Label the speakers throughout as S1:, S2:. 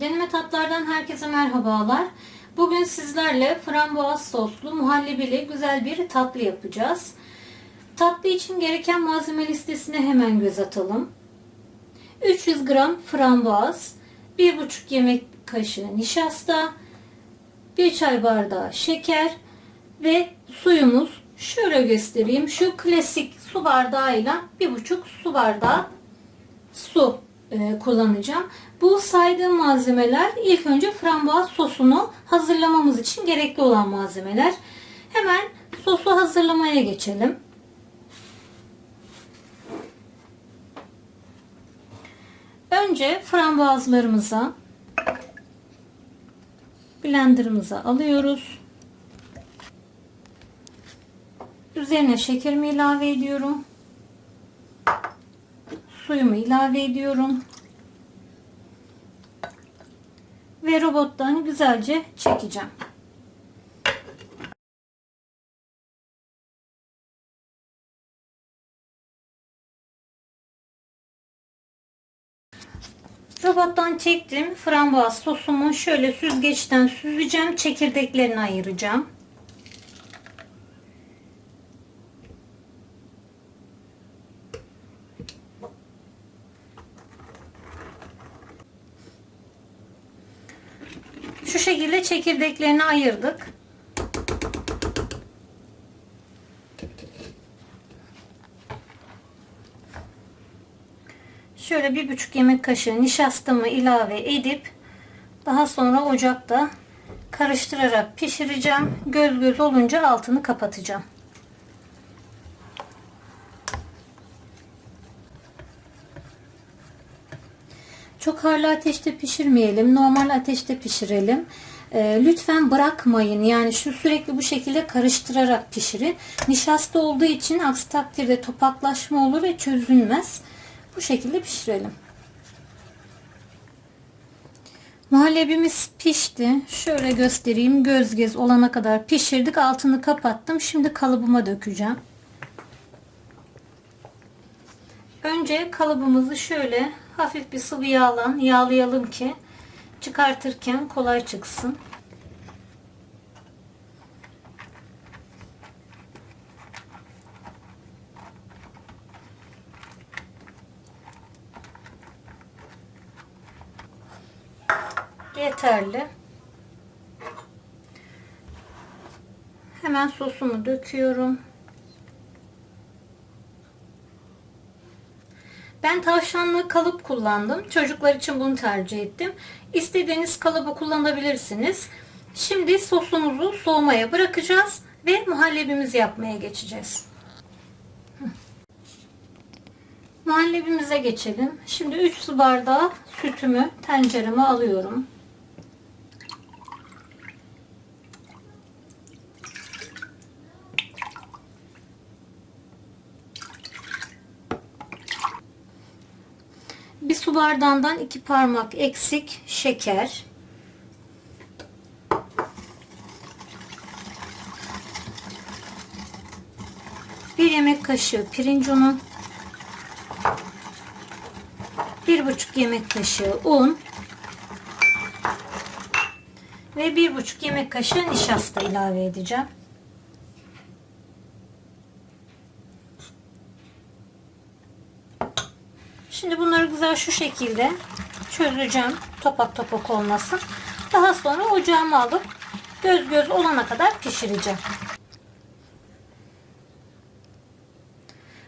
S1: Deneme tatlardan herkese merhabalar. Bugün sizlerle frambuaz soslu muhallebili güzel bir tatlı yapacağız. Tatlı için gereken malzeme listesine hemen göz atalım. 300 gram frambuaz, 1,5 yemek kaşığı nişasta, 1 çay bardağı şeker ve suyumuz şöyle göstereyim. Şu klasik su bardağıyla 1,5 su bardağı su e, kullanacağım. Bu saydığım malzemeler ilk önce frambuaz sosunu hazırlamamız için gerekli olan malzemeler. Hemen sosu hazırlamaya geçelim. Önce frambuazlarımıza blenderımıza alıyoruz. Üzerine şekerimi ilave ediyorum. Suyumu ilave ediyorum. Ve robottan güzelce çekeceğim. Robottan çektim. Frambuaz sosumu şöyle süzgeçten süzeceğim. Çekirdeklerini ayıracağım. Şekilde çekirdeklerini ayırdık. Şöyle bir buçuk yemek kaşığı nişastamı ilave edip daha sonra ocakta karıştırarak pişireceğim. Göz göz olunca altını kapatacağım. Çok harlı ateşte pişirmeyelim. Normal ateşte pişirelim. E, lütfen bırakmayın. Yani şu sürekli bu şekilde karıştırarak pişirin. Nişasta olduğu için aksi takdirde topaklaşma olur ve çözülmez. Bu şekilde pişirelim. Muhallebimiz pişti. Şöyle göstereyim. Göz gez olana kadar pişirdik. Altını kapattım. Şimdi kalıbıma dökeceğim. Önce kalıbımızı şöyle hafif bir sıvı yağla yağlayalım ki çıkartırken kolay çıksın. Yeterli. Hemen sosumu döküyorum. Ben tavşanlı kalıp kullandım. Çocuklar için bunu tercih ettim. İstediğiniz kalıbı kullanabilirsiniz. Şimdi sosumuzu soğumaya bırakacağız ve muhallebimizi yapmaya geçeceğiz. Muhallebimize geçelim. Şimdi 3 su bardağı sütümü tencereme alıyorum. Bardağından iki parmak eksik şeker. Bir yemek kaşığı pirinç unu. Bir buçuk yemek kaşığı un. Ve bir buçuk yemek kaşığı nişasta ilave edeceğim. Şimdi bunları güzel şu şekilde çözeceğim. Topak topak olmasın. Daha sonra ocağıma alıp göz göz olana kadar pişireceğim.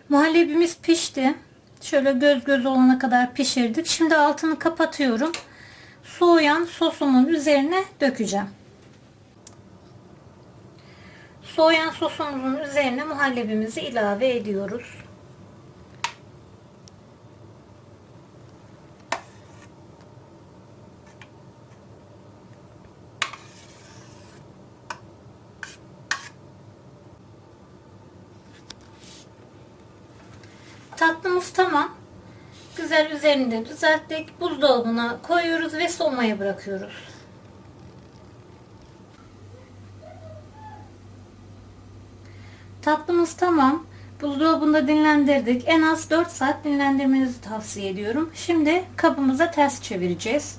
S1: Muhallebimiz pişti. Şöyle göz göz olana kadar pişirdik. Şimdi altını kapatıyorum. Soğuyan sosumun üzerine dökeceğim. Soğuyan sosumuzun üzerine muhallebimizi ilave ediyoruz. Tatlımız tamam. Güzel üzerinde düzelttik. Buzdolabına koyuyoruz ve soğumaya bırakıyoruz. Tatlımız tamam. Buzdolabında dinlendirdik. En az 4 saat dinlendirmenizi tavsiye ediyorum. Şimdi kabımıza ters çevireceğiz.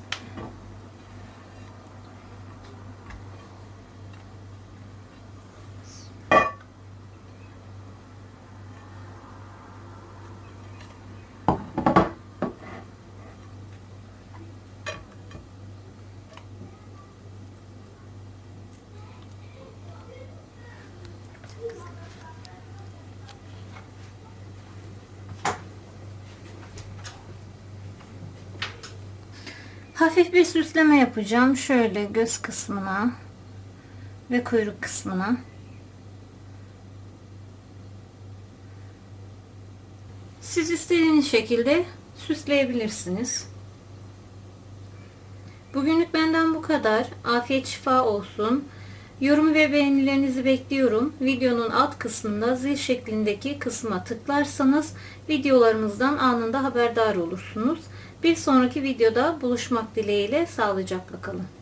S1: Hafif bir süsleme yapacağım. Şöyle göz kısmına ve kuyruk kısmına. Siz istediğiniz şekilde süsleyebilirsiniz. Bugünlük benden bu kadar. Afiyet şifa olsun. Yorum ve beğenilerinizi bekliyorum. Videonun alt kısmında zil şeklindeki kısma tıklarsanız videolarımızdan anında haberdar olursunuz. Bir sonraki videoda buluşmak dileğiyle sağlıcakla kalın.